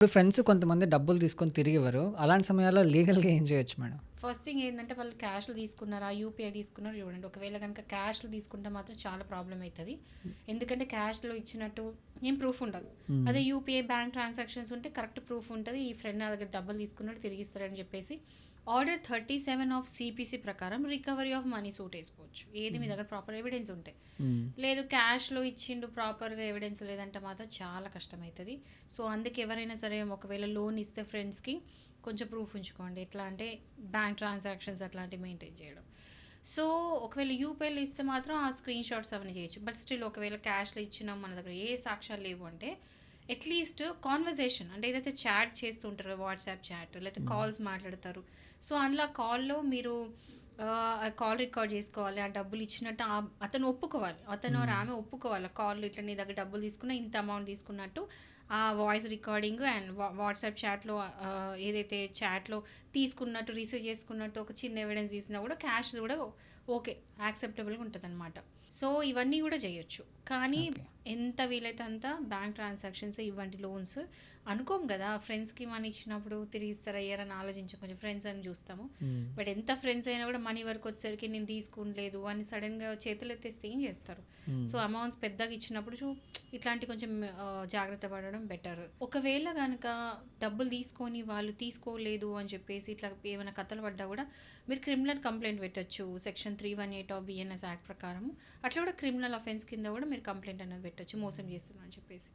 ఇప్పుడు ఫ్రెండ్స్ కొంతమంది డబ్బులు తీసుకొని తిరిగి ఇవ్వరు. అలాంటి సమయాల్లో లీగల్‌గా ఏం చేయొచ్చు మేడం? ఫస్ట్ థింగ్ ఏందంటే వాళ్ళు క్యాష్‌లో తీసుకున్నారా? యూపీఐ తీసుకున్నారా చూడండి. ఒకవేళ గనుక క్యాష్‌లో తీసుకుంటే మాత్రం చాలా ప్రాబ్లమ్ అయితది. ఎందుకంటే క్యాష్‌లో ఇచ్చినట్టు ఏం ప్రూఫ్ ఉండదు. అదే యూపీఐ బ్యాంక్ ట్రాన్సాక్షన్స్ ఉంటే కరెక్ట్ ప్రూఫ్ ఉంటది. ఈ ఫ్రెండ్ నా దగ్గర డబ్బులు తీసుకున్నాడు తిరిగిస్తాడని చెప్పేసి ఆర్డర్ 37 ఆఫ్ సీపీసీ ప్రకారం రికవరీ ఆఫ్ మనీ సూట్ ఏసుకోవచ్చు. ఏది మీ దగ్గర ప్రాపర్ ఎవిడెన్స్ ఉంటే. లేదు క్యాష్‌లో ఇచ్చిండు ప్రాపర్‌గా ఎవిడెన్స్ లేదంటే మాత్రం చాలా కష్టమైతది. సో, అందుకే ఎవరైనా సరే ఒకవేళ లోన్ ఇస్తే ఫ్రెండ్స్‌కి కొంచెం ప్రూఫ్ ఉంచుకోండి. ఎట్లా అంటే బ్యాంక్ ట్రాన్సాక్షన్స్ అట్లాంటివి మెయింటైన్ చేయడం. సో, ఒకవేళ యూపీఐలో ఇస్తే మాత్రం ఆ స్క్రీన్ షాట్స్ అవన్నీ చేయొచ్చు. బట్ స్టిల్ ఒకవేళ క్యాష్‌లో ఇచ్చినాం మన దగ్గర ఏ సాక్ష్యాలు లేవు అంటే అట్‌లీస్ట్ కాన్వర్జేషన్ అంటే ఏదైతే చాట్ చేస్తూ ఉంటారో వాట్సాప్ చాట్ లేకపోతే. కాల్స్ మాట్లాడతారు. సో, అందులో కాల్‌లో మీరు కాల్ రికార్డ్ చేసుకోవాలి. ఆ డబ్బులు ఇచ్చినట్టు అతను ఒప్పుకోవాలి. అతను. ఆమె ఒప్పుకోవాలి. కాల్‌లో ఇట్లా నీ దగ్గర డబ్బులు తీసుకున్నా ఇంత అమౌంట్ తీసుకున్నట్టు ఆ వాయిస్ రికార్డింగ్ అండ్ వా వాట్సాప్ చాట్‌లో ఏదైతే చాట్‌లో తీసుకున్నట్టు రిసీవ్ చేసుకున్నట్టు ఒక చిన్న ఎవిడెన్స్ తీసినా కూడా క్యాష్ కూడా ఓకే. యాక్సెప్టబుల్‌గా ఉంటదనమాట. సో, ఇవన్నీ కూడా చేయొచ్చు. కానీ. ఎంత వీలైతే అంత బ్యాంక్ ట్రాన్సాక్షన్స్ ఇవ్వండి లోన్స్. అనుకోము కదా! ఫ్రెండ్స్‌కి మనీ ఇచ్చినప్పుడు తిరిగిస్తారా ఇయ్యరా అని ఆలోచించం. కొంచెం ఫ్రెండ్స్ అని చూస్తాము. బట్ ఎంత ఫ్రెండ్స్ అయినా కూడా మనీ వరకు వచ్చేసరికి నేను తీసుకోలేదు అని సడెన్‌గా చేతులు ఎత్తేస్తే ఏం చేస్తారు? సో, హ్మ్. అమౌంట్స్ పెద్దగా ఇచ్చినప్పుడు చు ఇట్లాంటి కొంచెం జాగ్రత్త పడడం బెటర్. ఒకవేళ గనక డబ్బులు తీసుకొని వాళ్ళు తీసుకోలేదు అని చెప్పేసి ఇట్లా ఏమైనా కథలు పడ్డా కూడా మీరు క్రిమినల్ కంప్లెయింట్ పెట్టొచ్చు. సెక్షన్ 318 ఆఫ్ బిఎన్ఎస్ యాక్ట్ ప్రకారం. అట్లా కూడా క్రిమినల్ అఫెన్స్ కింద కూడా మీరు కంప్లెయింట్ అనేది పెట్టొచ్చు. మోసం చేస్తున్నా అని చెప్పేసి.